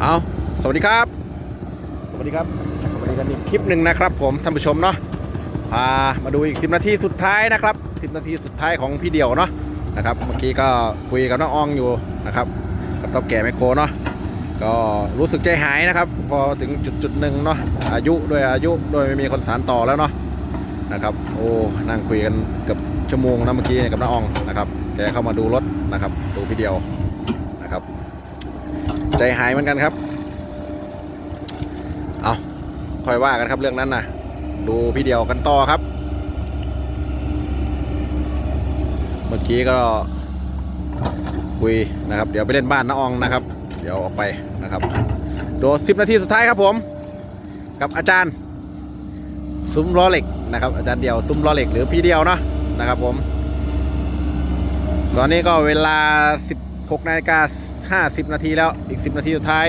เอาสวัสดีครับ สวัสดีครับสวัสดีกันอีกคลิปหนึ่งนะครับ ผมท่านผู้ชมเนาะพามาดูอีก 10 นาทีสุดท้ายนะครับ 10 นาทีสุดท้ายของพี่เดี่ยวเนาะนะครับเมื่อกี้ก็คุยกับน้องอองอยู่นะครับ กับเต้าแก่ไมโครเนาะก็รู้สึกใจหายนะครับ พอถึงจุดจุดหนึ่งเนาะอายุด้วยอายุด้วยไม่มีคนสานต่อแล้วเนาะนะครับ โอ้นั่งคุยกันเกือบชั่วโมงนะเมื่อกี้กับน้องอองนะครับแกเข้ามาดูรถนะครับ ดูพี่เดียว ใจหายเหมือนกันครับ เอาค่อยว่ากันครับเรื่องนั้นนะดูพี่เดียวกันต่อครับ เมื่อกี้ก็คุยนะครับ เดี๋ยวไปเล่นบ้านน้าอองนะครับ เดี๋ยวออกไปนะครับดูสิบนาทีสุดท้ายครับผม กับอาจารย์ ซุ้มล้อเหล็กนะครับ อาจารย์เดียวซุ้มล้อเหล็กหรือพี่เดียวเนาะนะครับผม ตอนนี้ก็เวลา 16นาฬิกา 50 นาทีแล้วอีก 10 นาทีสุดท้าย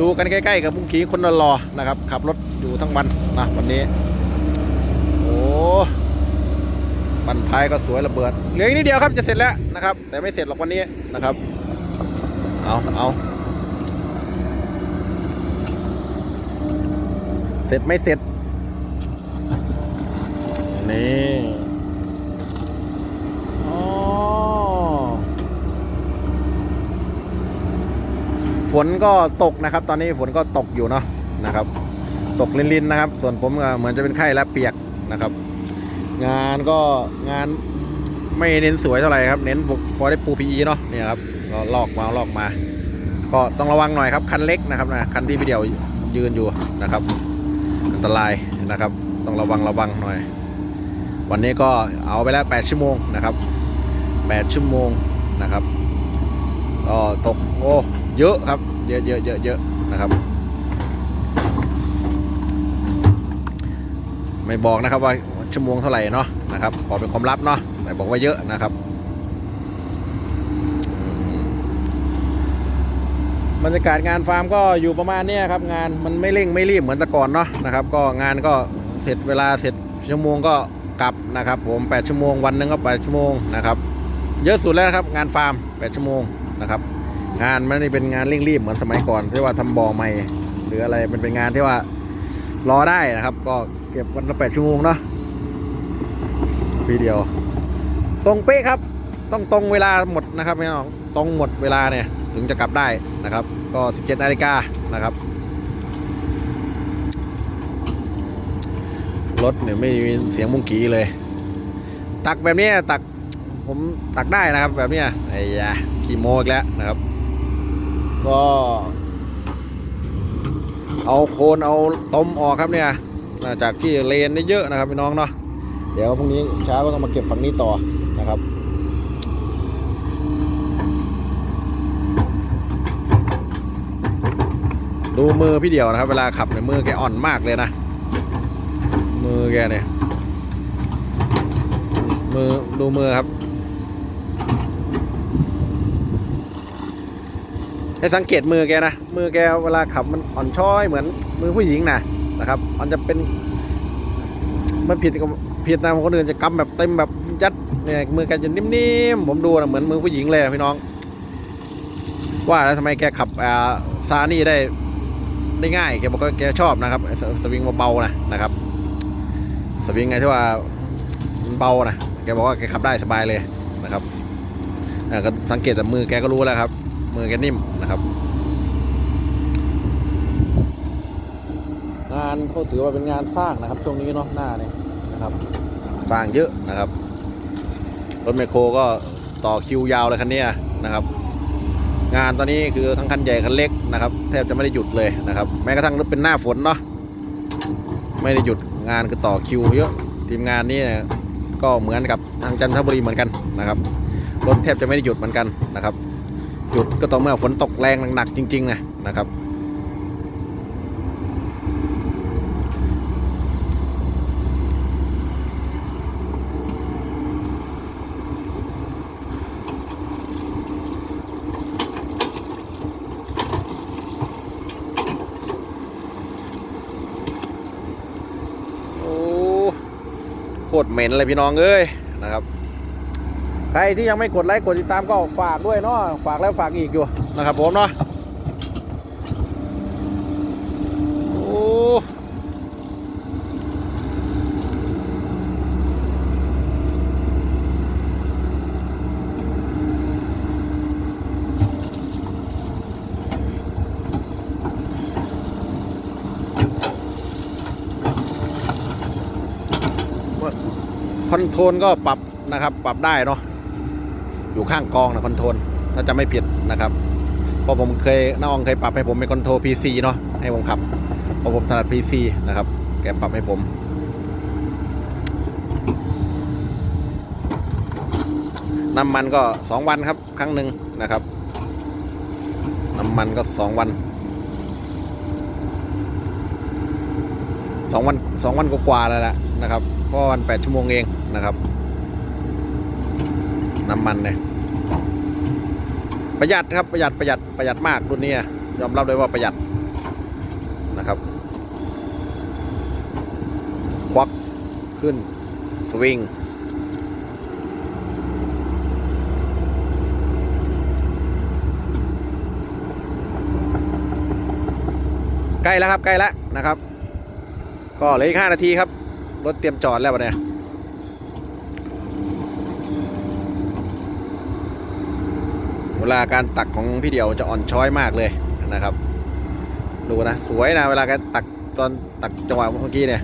ดูกันใกล้ๆกับมุ้งขีคนรอนะครับ ขับรถอยู่ทั้งวันนะวันนี้ โอ้บันท้ายก็สวยระเบิดเหลืออีกนิดเดียวครับจะเสร็จแล้วนะครับ แต่ไม่เสร็จหรอกวันนี้นะครับ เอาเอาเสร็จไม่เสร็จนี่อ๋อฝ นก็ตกนะครับ ตอนนี้ฝนก็ตกอยู่เนาะนะครับ ตกลินๆนะครับ ส่วนผมเหมือนจะเป็นไข้และเปียกนะครับ งานก็งานไม่เน้นสวยเท่าไหร่ครับ เน้นพอได้ปูพีเนาะเนี่ยครับก็ลอกมาลอกมา ก็ต้องระวังหน่อยครับ คันเล็กนะครับนะคันที่พี่เดียวยืนอยู่นะครับ อันตรายนะครับ ต้องระวังระวังหน่อย วันนี้ก็เอาไปแล้ว 8 ชั่วโมงนะครับ 8 ชั่วโมงนะครับก็ตกโอ้ เยอะครับ เยอะเยอะเยอะเยอะนะครับ ไม่บอกนะครับว่าชั่วโมงเท่าไหร่เนาะนะครับขอเป็นความลับเนาะแต่บอกว่าเยอะนะครับบรรยากาศงานฟาร์มก็อยู่ประมาณนี้ครับงานมันไม่เร่งไม่รีบเหมือนแต่ก่อนเนาะนะครับ ก็งานก็เสร็จเวลาเสร็จชั่วโมงก็กลับนะครับ ผม8ชั่วโมงวันหนึงก็8ชั่วโมงนะครับ เยอะสุดแล้วครับงานฟาร์ม8ชั่วโมงนะครับ งานไม่ได้เป็นงานเร่งรีบเหมือนสมัยก่อนที่ว่าทำบ่อใหม่ หรืออะไรมันเป็นงานที่ว่ารอได้นะครับ ก็เก็บวันละ8ชั่วโมงเนาะปีเดียว ตรงเป๊ะครับ ต้องตรงเวลาหมดนะครับพี่น้องตรงหมดเวลาเนี่ย ถึงจะกลับได้นะครับ ก็ 17นาฬิกานะครับรถเนี่ยไม่มีเสียงมุ้งกีเลย ตักแบบนี้ตักผมตักได้นะครับ แบบนี้ไอ้ยาขี่โมกแล้วนะครับ ก็ เอาโคนเอาต้มออกครับเนี่ยจากที่เลนได้เยอะนะครับพี่น้องเนาะเดี๋ยวพรุ่งนี้เช้าก็ต้องมาเก็บฝั่งนี้ต่อนะครับดูมือพี่เดียวนะครับ เวลาขับเนี่ยมือแกอ่อนมากเลยนะ มือแกเนี่ย มือดูมือครับ ให้สังเกตมือแกนะ มือแกเวลาขับมันอ่อนช้อยเหมือนมือผู้หญิงนะนะครับ มันจะเป็น มันผิดกับผิดตามคนอื่นจะกำแบบเต็มแบบยัดเนี่ยมือแกจะนิ่มๆผมดูนะเหมือนมือผู้หญิงเลยพี่น้อง ว่าแล้วทำไมแกขับอ่าซานี่ได้ได้ง่ายแกบอกว่าแกชอบนะครับสสวิงเบาๆนะนะครับ สวิงไงที่ว่ามันเบานะแกบอกว่าแกขับได้สบายเลยนะครับอ่าก็สังเกตจากมือแกก็รู้แล้วครับ มือแกนิ่มนะครับ งานเขาถือว่าเป็นงานสร้างนะครับ ช่วงนี้เนาะหน้าเนี่ยนะครับ สร้างเยอะนะครับรถไมคโครก็ต่อคิวยาวเลยคันนี้นะครับ งานตอนนี้คือทั้งคันใหญ่คันเล็กนะครับ แทบจะไม่ได้หยุดเลยนะครับ แม้กระทั่งเป็นหน้าฝนเนาะไม่ได้หยุดงานคือต่อคิวเยอะทีมงานนี่ก็เหมือนกับทางจันทบุรีเหมือนกันนะครับรถแทบจะไม่ได้หยุดเหมือนกันนะครับ หยุดก็ต่อเมื่อฝนตกแรงหนักๆจริง ๆ นะนะครับ โอ้โคตรเหม็นเลยพี่น้องเอ้ยนะครับ ใครที่ยังไม่กดไลค์กดติดตามก็ฝากด้วยเนาะฝากแล้วฝากอีกอยู่นะครับผมเนาะโอ้คอนโทรลก็ปรับนะครับปรับได้เนาะ อยู่ข้างกองนะคอนโทรลถ้าจะไม่ผิดนะครับเพราะผมเคยน้องเคยปรับให้ผมเป็นคอนโทรล PC เนาะให้ผมขับเพราะผมถนัด PC นะครับ แกปรับให้ผมน้ำมันก็สองวันครับ ครั้งหนึ่งนะครับ น้ำมันก็สองวันสองวันสองวันกว่าๆแล้วแหละนะครับเพราะวันแปดชั่วโมงเองนะครับ น้ำมันเนี่ย ประหยัดครับประหยัดประหยัดประหยัดมากรุ่นนี้ยอมรับเลยว่าประหยัดนะครับควักขึ้นสวิงใกล้แล้วครับใกล้แล้วนะครับ ก็เหลืออีกห้านาทีครับ รถเตรียมจอดแล้ววะเนี่ เวลาการตักของพี่เดียวจะอ่อนช้อยมากเลยนะครับ ดูนะ สวยนะ เวลาการตักตอนตักจังหวะเมื่อกี้เนี่ย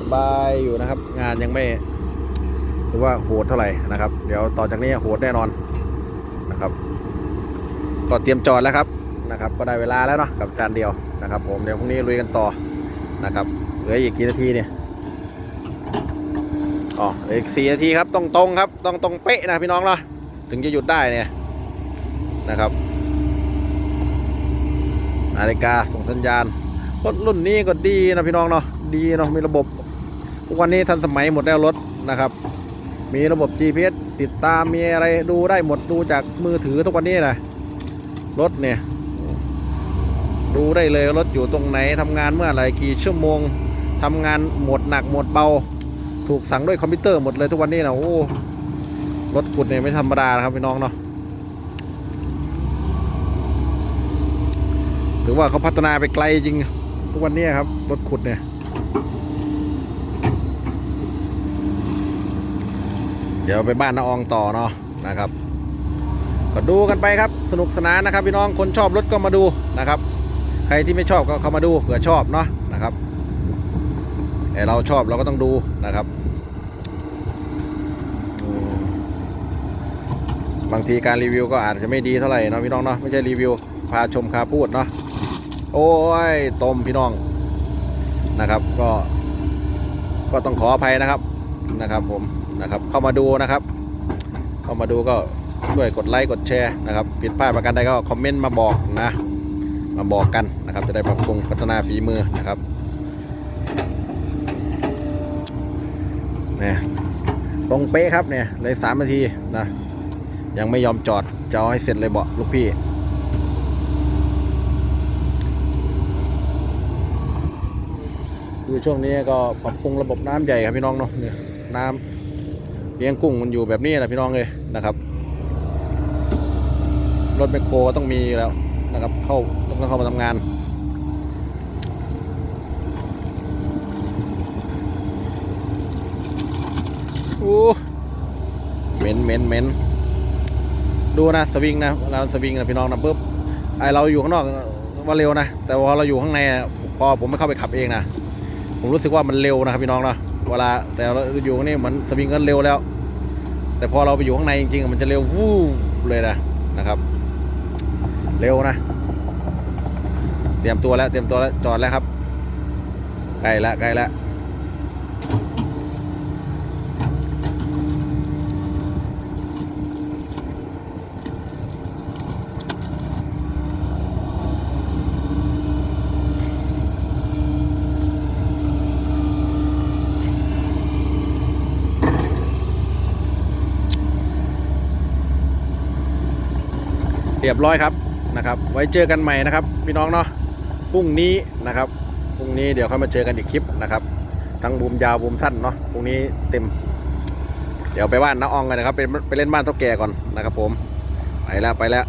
สบายๆอยู่นะครับ งานยังไม่ถือว่าโหดเท่าไหร่นะครับ เดี๋ยวต่อจากนี้โหดแน่นอนนะครับก็เตรียมจอดแล้วครับนะครับ ก็ได้เวลาแล้วเนาะกับจานเดียวนะครับ ผมเดี๋ยวพรุ่งนี้ลุยกันต่อนะครับเหลืออีกกี่นาทีเนี่ยอ๋อเหลืออีกสี่นาทีครับตรงตรงครับต้องตรงเป๊ะนะพี่น้องเนาะถึงจะหยุดได้เนี่ยนะครับนาฬิกาส่งสัญญาณ รถรุ่นนี้ก็ดีนะพี่น้องเนาะดีเนาะมีระบบทุกวันนี้ทันสมัยหมดแล้วรถนะครับ มีระบบ GPS ติดตามมีอะไรดูได้หมดดูจากมือถือทุกวันนี้นะรถเนี่ย ดูได้เลยรถอยู่ตรงไหนทำงานเมื่อไหร่กี่ชั่วโมงทำงานหมดหนักหมดเบา ถูกสั่งด้วยคอมพิวเตอร์หมดเลยทุกวันนี้นะโอ้รถขุดเนี่ยไม่ธรรมดานะครับพี่น้องเนาะถือว่าเขาพัฒนาไปไกลจริง ทุกวันนี้ครับ รถขุดเนี่ย เดี๋ยวไปบ้านน้าอองต่อเนาะนะครับ ก็ดูกันไปครับ สนุกสนานนะครับ พี่น้องคนชอบรถก็มาดูนะครับ ใครที่ไม่ชอบก็เข้ามาดูเผื่อชอบเนาะนะครับแต่เราชอบเราก็ต้องดูนะครับบางทีการรีวิวก็อาจจะไม่ดีเท่าไหร่นะพี่น้องเนาะไม่ใช่รีวิวพาชมคาพูดเนาะ โอ้ยต้มพี่น้องนะครับ ก็ก็ต้องขออภัยนะครับนะครับ ผมนะครับ เข้ามาดูนะครับ เข้ามาดูก็ช่วยกดไลค์กดแชร์นะครับผิดพลาดประการใดก็คอมเมนต์มาบอกนะ มาบอกกันนะครับ จะได้ปรับปรุงพัฒนาฝีมือนะครับเนี่ยตรงเป๊ะครับเนี่ยเลยสามนาทีนะยังไม่ยอมจอดจะเอาให้เสร็จเลยบอกลูกพี่ คือช่วงนี้ก็ปรับปรุงระบบน้ำใหญ่ครับพี่น้องเนาะเนี่ยน้ำเลี้ยงกุ้งมันอยู่แบบนี้แหละพี่น้องเลยนะครับรถแมคโครก็ต้องมีแล้วนะครับ เข้าต้องเข้ามาทำงานอู้เหม็นเหม็นเหม็นดูนะสวิงนะเราสวิงนะพี่น้องนะปุ๊บไอเราอยู่ข้างนอกว่าเร็วนะ แต่พอเราอยู่ข้างในพอผมไม่เข้าไปขับเองนะ ผมรู้สึกว่ามันเร็วนะครับพี่น้องเนาะเวลาแต่เราอยู่นี่เหมือนสวิงกันเร็วแล้ว แต่พอเราไปอยู่ข้างในจริงๆมันจะเร็ววูบเลยนะนะครับ เร็วนะ เตรียมตัวแล้วเตรียมตัวแล้วจอดแล้วครับใกล้ละใกล้ละ เรียบร้อยครับนะครับ ไว้เจอกันใหม่นะครับพี่น้องเนาะพรุ่งนี้นะครับพรุ่งนี้เดี๋ยวค่อยมาเจอกันอีกคลิปนะครับ ทั้งบูมยาวบูมสั้นเนาะพรุ่งนี้เต็ม เดี๋ยวไปบ้านน้าอองกันนะครับไปไปเล่นบ้านเท่าแก่ก่อนนะครับ ผมไปแล้วไปแล้ว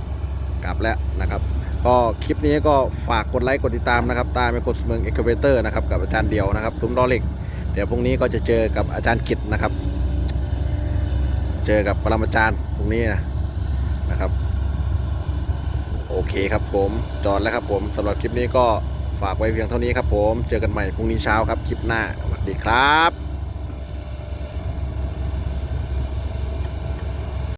กลับแล้วนะครับ ก็คลิปนี้ก็ฝากกดไลค์กดติดตามนะครับตามไปกดเมืองเอ็กเวเตอร์นะครับกับอาจารย์เดียวนะครับซุ้มดอเล็กเดี๋ยวพรุ่งนี้ก็จะเจอกับอาจารย์กิตนะครับ เจอกับปรมาจารย์พรุ่งนี้นะนะครับ โอเคครับผมจอดแล้วครับผมสำหรับคลิปนี้ก็ฝากไว้เพียงเท่านี้ครับผม เจอกันใหม่พรุ่งนี้เช้าครับคลิปหน้าสวัสดีครับ